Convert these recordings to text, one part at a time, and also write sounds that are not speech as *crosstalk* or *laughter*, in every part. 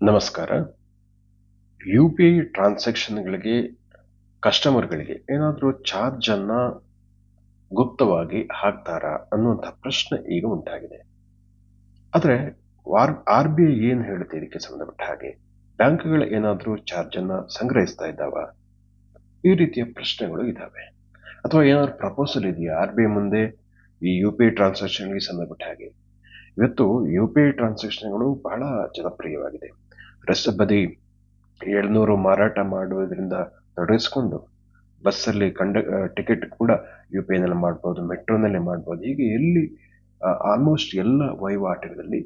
ನಮಸ್ಕಾರ. U P I ಟ್ರಾನ್ಸಾಕ್ಷನ್ಗಳಿಗೆ ಕಸ್ಟಮರ್ಗಳಿಗೆ ಏನಾದರೂ ಚಾರ್ಜನ್ನು ಗುಪ್ತವಾಗಿ ಹಾಕ್ತಾರಾ ಅನ್ನುವಂಥ ಪ್ರಶ್ನೆ ಈಗ ಉಂಟಾಗಿದೆ. ಆದರೆ ಆರ್ ಆರ್ ಬಿ ಐ ಏನು ಹೇಳುತ್ತೆ ಇದಕ್ಕೆ ಸಂಬಂಧಪಟ್ಟ ಹಾಗೆ? ಬ್ಯಾಂಕ್ಗಳು ಏನಾದರೂ ಚಾರ್ಜನ್ನು ಸಂಗ್ರಹಿಸ್ತಾ ಇದ್ದಾವ? ಈ ರೀತಿಯ ಪ್ರಶ್ನೆಗಳು ಇದ್ದಾವೆ ಅಥವಾ ಏನಾದರೂ ಪ್ರಪೋಸಲ್ ಇದೆಯಾ ಆರ್ ಬಿ ಐ ಮುಂದೆ? ಈ ಯು ಪಿ ಐ ಟ್ರಾನ್ಸಾಕ್ಷನ್ಗೆ ಸಂಬಂಧಪಟ್ಟ ಹಾಗೆ. ಇವತ್ತು ಯು ಪಿ ಐ ಟ್ರಾನ್ಸಾಕ್ಷನ್ಗಳು ಬಹಳ ಜನಪ್ರಿಯವಾಗಿದೆ. ರಸ್ತೆ ಬದಿ ಏಳ್ನೂರು ಮಾರಾಟ ಮಾಡುವುದರಿಂದ ತೊಡಗಿಸ್ಕೊಂಡು ಬಸ್ಸಲ್ಲಿ ಕಂಡ ಟಿಕೆಟ್ ಕೂಡ ಯು ಪಿ ಐನಲ್ಲಿ ಮಾಡ್ಬೋದು, ಮೆಟ್ರೋನಲ್ಲಿ ಮಾಡ್ಬೋದು. ಹೀಗೆ ಎಲ್ಲಿ ಆಲ್ಮೋಸ್ಟ್ ಎಲ್ಲ ವಹಿವಾಟುಗಳಲ್ಲಿ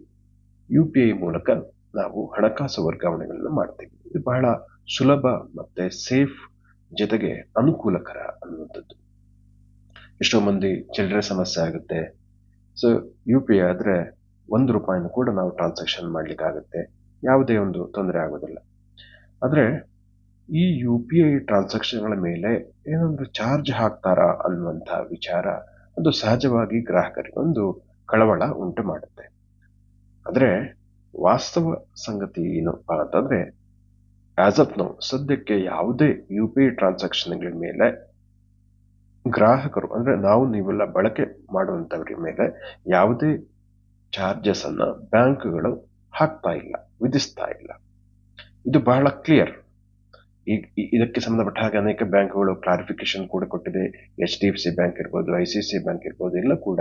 ಯು ಪಿ ಐ ಮೂಲಕ ನಾವು ಹಣಕಾಸು ವರ್ಗಾವಣೆಗಳನ್ನು ಮಾಡ್ತೀವಿ. ಇದು ಬಹಳ ಸುಲಭ ಮತ್ತು ಸೇಫ್ ಜೊತೆಗೆ ಅನುಕೂಲಕರ ಅನ್ನುವಂಥದ್ದು. ಎಷ್ಟೋ ಮಂದಿ ಚಿಲ್ಲರೆ ಸಮಸ್ಯೆ ಆಗುತ್ತೆ. ಸೊ ಯು ಪಿ ಐ ಆದರೆ ಒಂದು ರೂಪಾಯಿನೂ ಕೂಡ ನಾವು ಟ್ರಾನ್ಸಾಕ್ಷನ್ ಮಾಡಲಿಕ್ಕಾಗುತ್ತೆ. ಯಾವುದೇ ಒಂದು ತೊಂದರೆ ಆಗೋದಿಲ್ಲ. ಆದರೆ ಈ ಯು ಪಿ ಐ ಟ್ರಾನ್ಸಾಕ್ಷನ್ಗಳ ಮೇಲೆ ಏನೊಂದು ಚಾರ್ಜ್ ಹಾಕ್ತಾರಾ ಅನ್ನುವಂಥ ವಿಚಾರ ಅದು ಸಹಜವಾಗಿ ಗ್ರಾಹಕರಿಗೊಂದು ಕಳವಳ ಉಂಟು ಮಾಡುತ್ತೆ. ಆದರೆ ವಾಸ್ತವ ಸಂಗತಿ ಏನಪ್ಪಾ ಅಂತಂದರೆ ಆಸ್ ಅಪ್ ನೋ ಸದ್ಯಕ್ಕೆ ಯಾವುದೇ ಯು ಪಿ ಐ ಟ್ರಾನ್ಸಾಕ್ಷನ್ಗಳ ಮೇಲೆ ಗ್ರಾಹಕರು, ಅಂದರೆ ನಾವು ನೀವೆಲ್ಲ ಬಳಕೆ ಮಾಡುವಂಥವ್ರ ಮೇಲೆ ಯಾವುದೇ ಚಾರ್ಜಸ್ ಅನ್ನು ಬ್ಯಾಂಕ್ಗಳು ಹಾಕ್ತಾ ಇಲ್ಲ, ವಿಧಿಸ್ತಾ ಇಲ್ಲ. ಇದು ಬಹಳ ಕ್ಲಿಯರ್ ಇದಕ್ಕೆ ಸಂಬಂಧಪಟ್ಟ ಹಾಗೆ ಅನೇಕ ಬ್ಯಾಂಕ್ಗಳು ಕ್ಲಾರಿಫಿಕೇಶನ್ ಕೂಡ ಕೊಟ್ಟಿದೆ. H D F C bank ಇರ್ಬೋದು, ಐ ಸಿ ಸಿ ಬ್ಯಾಂಕ್ ಇರ್ಬೋದು, ಎಲ್ಲ ಕೂಡ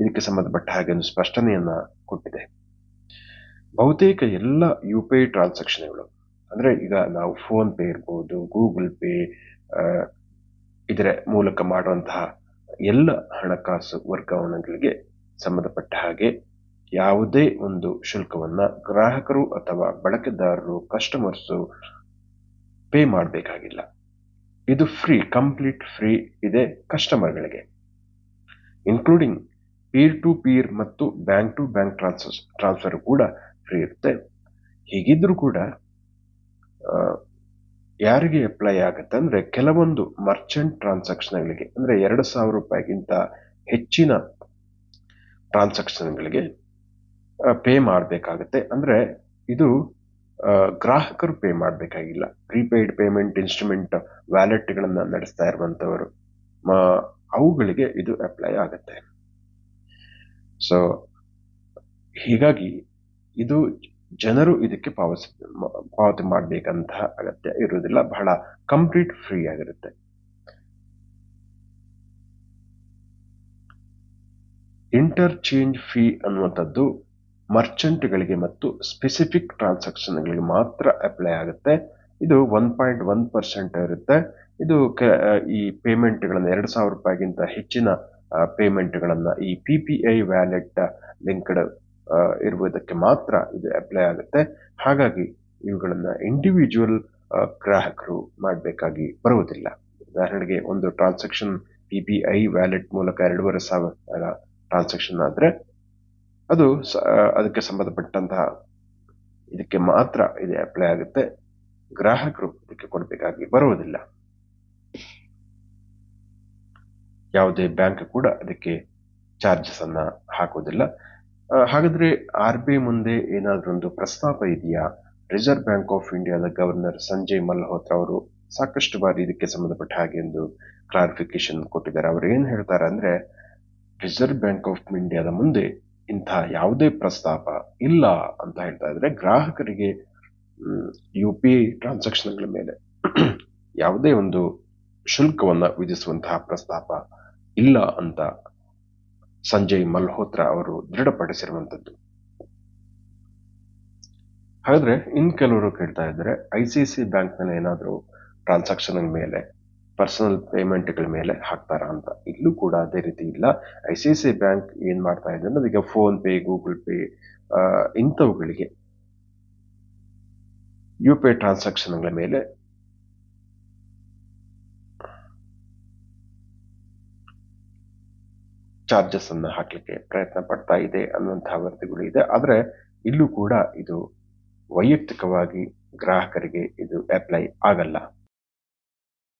ಇದಕ್ಕೆ ಸಂಬಂಧಪಟ್ಟ ಹಾಗೆ ಒಂದು ಸ್ಪಷ್ಟನೆಯನ್ನ ಕೊಟ್ಟಿದೆ. ಬಹುತೇಕ ಎಲ್ಲ ಯು ಪಿ ಐ ಟ್ರಾನ್ಸಾಕ್ಷನ್ಗಳು ಅಂದ್ರೆ ಈಗ ನಾವು ಫೋನ್ ಪೇ ಇರ್ಬೋದು, ಗೂಗಲ್ ಪೇ ಇದರ ಮೂಲಕ ಮಾಡುವಂತಹ ಎಲ್ಲ ಹಣಕಾಸು ವರ್ಗಾವಣೆಗಳಿಗೆ ಸಂಬಂಧಪಟ್ಟ ಹಾಗೆ ಯಾವುದೇ ಒಂದು ಶುಲ್ಕವನ್ನ ಗ್ರಾಹಕರು ಅಥವಾ ಬಳಕೆದಾರರು ಕಸ್ಟಮರ್ಸು ಪೇ ಮಾಡಬೇಕಾಗಿಲ್ಲ. ಇದು ಫ್ರೀ ಕಂಪ್ಲೀಟ್ ಫ್ರೀ ಇದೆ ಕಸ್ಟಮರ್ಗಳಿಗೆ ಇನ್ಕ್ಲೂಡಿಂಗ್ ಪೀರ್ ಟು ಪೀರ್ ಮತ್ತು bank to bank transfer transfer ಕೂಡ ಫ್ರೀ ಇರುತ್ತೆ. ಹೀಗಿದ್ರೂ ಕೂಡ ಯಾರಿಗೆ ಅಪ್ಲೈ ಆಗುತ್ತೆ ಅಂದ್ರೆ ಕೆಲವೊಂದು ಮರ್ಚೆಂಟ್ ಟ್ರಾನ್ಸಾಕ್ಷನ್ಗಳಿಗೆ ಅಂದ್ರೆ ಎರಡು ಸಾವಿರ ರೂಪಾಯಿಗಿಂತ ಹೆಚ್ಚಿನ ಟ್ರಾನ್ಸಾಕ್ಷನ್ಗಳಿಗೆ ಪೇ ಮಾಡಬೇಕಾಗತ್ತೆ. ಅಂದರೆ ಇದು ಗ್ರಾಹಕರು ಪೇ ಮಾಡಬೇಕಾಗಿಲ್ಲ. ಪ್ರೀಪೇಯ್ಡ್ ಪೇಮೆಂಟ್ ಇನ್ಸ್ಟ್ರೂಮೆಂಟ್ ವ್ಯಾಲೆಟ್ಗಳನ್ನು ನಡೆಸ್ತಾ ಇರುವಂಥವರು ಅವುಗಳಿಗೆ ಇದು ಅಪ್ಲೈ ಆಗುತ್ತೆ. ಸೊ ಹೀಗಾಗಿ ಇದು ಜನರು ಇದಕ್ಕೆ ಪಾವತಿ ಪಾವತಿ ಮಾಡಬೇಕಂತಹ ಅಗತ್ಯ ಇರುವುದಿಲ್ಲ. ಬಹಳ ಕಂಪ್ಲೀಟ್ ಫ್ರೀ ಆಗಿರುತ್ತೆ. ಇಂಟರ್ಚೇಂಜ್ ಫೀ ಅನ್ನುವಂಥದ್ದು ಮರ್ಚೆಂಟ್ಗಳಿಗೆ ಮತ್ತು ಸ್ಪೆಸಿಫಿಕ್ ಟ್ರಾನ್ಸಾಕ್ಷನ್ಗಳಿಗೆ ಮಾತ್ರ ಅಪ್ಲೈ ಆಗುತ್ತೆ. ಇದು ಒನ್ ಪಾಯಿಂಟ್ ಒನ್ ಪರ್ಸೆಂಟ್ ಇರುತ್ತೆ. ಇದು ಈ ಪೇಮೆಂಟ್ಗಳನ್ನು ಎರಡು ಸಾವಿರ ರೂಪಾಯಿಗಿಂತ ಹೆಚ್ಚಿನ ಪೇಮೆಂಟ್ಗಳನ್ನು ಈ P P I wallet linked ಇರುವುದಕ್ಕೆ ಮಾತ್ರ ಇದು ಅಪ್ಲೈ ಆಗುತ್ತೆ. ಹಾಗಾಗಿ ಇವುಗಳನ್ನು ಇಂಡಿವಿಜುವಲ್ ಗ್ರಾಹಕರು ಮಾಡಬೇಕಾಗಿ ಬರುವುದಿಲ್ಲ. ಉದಾಹರಣೆಗೆ ಒಂದು transaction P P I wallet ಮೂಲಕ ಎರಡೂವರೆ ಸಾವಿರ ಟ್ರಾನ್ಸಾಕ್ಷನ್ ಆದರೆ ಅದು ಅದಕ್ಕೆ ಸಂಬಂಧಪಟ್ಟಂತಹ ಇದಕ್ಕೆ ಮಾತ್ರ ಇದು ಅಪ್ಲೈ ಆಗುತ್ತೆ. ಗ್ರಾಹಕರು ಇದಕ್ಕೆ ಕೊಡಬೇಕಾಗಿ ಬರುವುದಿಲ್ಲ. ಯಾವುದೇ ಬ್ಯಾಂಕ್ ಕೂಡ ಅದಕ್ಕೆ ಚಾರ್ಜಸ್ ಅನ್ನ ಹಾಕೋದಿಲ್ಲ ಹಾಗಾದ್ರೆ ಆರ್ ಬಿ ಐ ಮುಂದೆ ಏನಾದ್ರೂ ಒಂದು ಪ್ರಸ್ತಾಪ ಇದೆಯಾ? ರಿಸರ್ವ್ ಬ್ಯಾಂಕ್ ಆಫ್ ಇಂಡಿಯಾದ ಗವರ್ನರ್ ಸಂಜಯ್ ಮಲ್ಹೋತ್ರ ಅವರು ಸಾಕಷ್ಟು ಬಾರಿ ಇದಕ್ಕೆ ಸಂಬಂಧಪಟ್ಟ ಹಾಗೆ ಒಂದು ಕ್ಲಾರಿಫಿಕೇಶನ್ ಕೊಟ್ಟಿದ್ದಾರೆ. ಅವರು ಏನು ಹೇಳ್ತಾರೆ ಅಂದ್ರೆ ರಿಸರ್ವ್ ಬ್ಯಾಂಕ್ ಆಫ್ ಇಂಡಿಯಾದ ಮುಂದೆ ಇಂತಹ ಯಾವುದೇ ಪ್ರಸ್ತಾಪ ಇಲ್ಲ ಅಂತ ಹೇಳ್ತಾ ಇದ್ರೆ ಗ್ರಾಹಕರಿಗೆ ಯು ಪಿ ಟ್ರಾನ್ಸಾಕ್ಷನ್ಗಳ ಮೇಲೆ *clears throat* ಯಾವುದೇ ಒಂದು ಶುಲ್ಕವನ್ನ ವಿಧಿಸುವಂತಹ ಪ್ರಸ್ತಾಪ ಇಲ್ಲ ಅಂತ ಸಂಜಯ್ ಮಲ್ಹೋತ್ರ ಅವರು ದೃಢಪಡಿಸಿರುವಂಥದ್ದು. ಹಾಗಾದ್ರೆ ಇನ್ ಕೆಲವರು ಕೇಳ್ತಾ ಇದ್ದಾರೆ ಐ ಸಿ ಸಿ ಬ್ಯಾಂಕ್ನಲ್ಲಿ ಏನಾದರೂ ಟ್ರಾನ್ಸಾಕ್ಷನ್ ಮೇಲೆ ಪರ್ಸನಲ್ ಪೇಮೆಂಟ್ಗಳ ಮೇಲೆ ಹಾಕ್ತಾರಾ ಅಂತ. ಇಲ್ಲೂ ಕೂಡ ಅದೇ ರೀತಿ ಇಲ್ಲ. ಐ ಸಿ ಸಿ ಬ್ಯಾಂಕ್ ಏನು ಮಾಡ್ತಾ ಇದೆ ಅಂದ್ರೆ ಈಗ ಫೋನ್ ಪೇ ಗೂಗಲ್ ಪೇ ಇಂಥವುಗಳಿಗೆ ಯು ಪಿ ಐ ಟ್ರಾನ್ಸಾಕ್ಷನ್ಗಳ ಮೇಲೆ ಚಾರ್ಜಸ್ ಅನ್ನು ಹಾಕಲಿಕ್ಕೆ ಪ್ರಯತ್ನ ಪಡ್ತಾ ಇದೆ ಅನ್ನುವಂತಹ ವರದಿಗಳು ಇದೆ. ಆದರೆ ಇಲ್ಲೂ ಕೂಡ ಇದು ವೈಯಕ್ತಿಕವಾಗಿ ಗ್ರಾಹಕರಿಗೆ ಇದು ಅಪ್ಲೈ ಆಗಲ್ಲ.